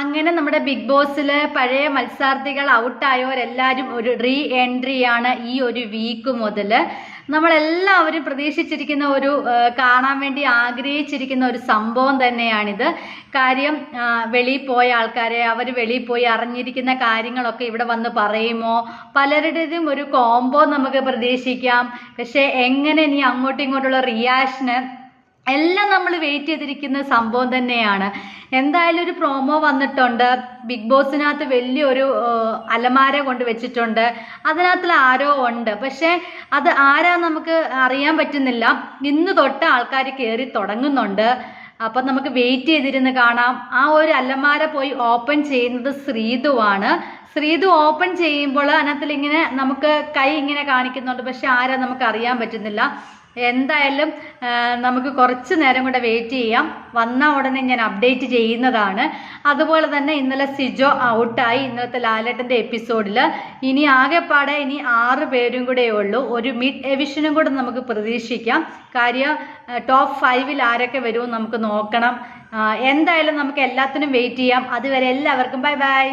അങ്ങനെ നമ്മുടെ ബിഗ് ബോസിൽ പഴയ മത്സാർത്ഥികൾ ഔട്ടായവരെല്ലാവരും ഒരു റീ ആണ് ഈ ഒരു വീക്ക് മുതൽ നമ്മളെല്ലാവരും പ്രതീക്ഷിച്ചിരിക്കുന്ന ഒരു കാണാൻ വേണ്ടി ആഗ്രഹിച്ചിരിക്കുന്ന ഒരു സംഭവം തന്നെയാണിത്. കാര്യം വെളിയിൽ പോയ ആൾക്കാരെ അവർ വെളിയിൽ പോയി അറിഞ്ഞിരിക്കുന്ന കാര്യങ്ങളൊക്കെ ഇവിടെ വന്ന് പറയുമോ? പലരുടേതും ഒരു കോംബോ നമുക്ക് പ്രതീക്ഷിക്കാം. പക്ഷേ എങ്ങനെ ഇനി അങ്ങോട്ടും ഇങ്ങോട്ടുള്ള റിയാക്ഷന് എല്ലാം നമ്മൾ വെയിറ്റ് ചെയ്തിരിക്കുന്ന സംഭവം തന്നെയാണ്. എന്തായാലും ഒരു പ്രോമോ വന്നിട്ടുണ്ട്. ബിഗ് ബോസിനകത്ത് വലിയൊരു അലമാര കൊണ്ട് വെച്ചിട്ടുണ്ട്. അതിനകത്തിൽ ആരോ ഉണ്ട്. പക്ഷേ അത് ആരാ നമുക്ക് അറിയാൻ പറ്റുന്നില്ല. ഇന്ന് തൊട്ട് ആൾക്കാർ കയറി തുടങ്ങുന്നുണ്ട്. അപ്പം നമുക്ക് വെയിറ്റ് ചെയ്തിരുന്ന് കാണാം. ആ ഒരു അലമാര പോയി ഓപ്പൺ ചെയ്യുന്നത് ശ്രീതുവാണ്. ശ്രീതു ഓപ്പൺ ചെയ്യുമ്പോൾ അതിനകത്തിൽ ഇങ്ങനെ നമുക്ക് കൈ ഇങ്ങനെ കാണിക്കുന്നുണ്ട്. പക്ഷെ ആരാ നമുക്ക് അറിയാൻ പറ്റുന്നില്ല. എന്തായാലും നമുക്ക് കുറച്ച് നേരം കൂടെ വെയിറ്റ് ചെയ്യാം. വന്ന ഉടനെ ഞാൻ അപ്ഡേറ്റ് ചെയ്യുന്നതാണ്. അതുപോലെ തന്നെ ഇന്നലെ സിജോ ഔട്ടായി. ഇന്നത്തെ ലാലേട്ടന്റെ എപ്പിസോഡിൽ ഇനി ആകെപ്പാടെ ഇനി ആറ് പേരും കൂടെ ഉള്ളൂ. ഒരു മിഡ് എവിഷനും കൂടെ നമുക്ക് പ്രതീക്ഷിക്കാം. കാര്യം ടോപ്പ് ഫൈവിൽ ആരൊക്കെ വരുമെന്ന് നമുക്ക് നോക്കണം. എന്തായാലും നമുക്ക് എല്ലാത്തിനും വെയിറ്റ് ചെയ്യാം. അതുവരെ എല്ലാവർക്കും ബൈ ബൈ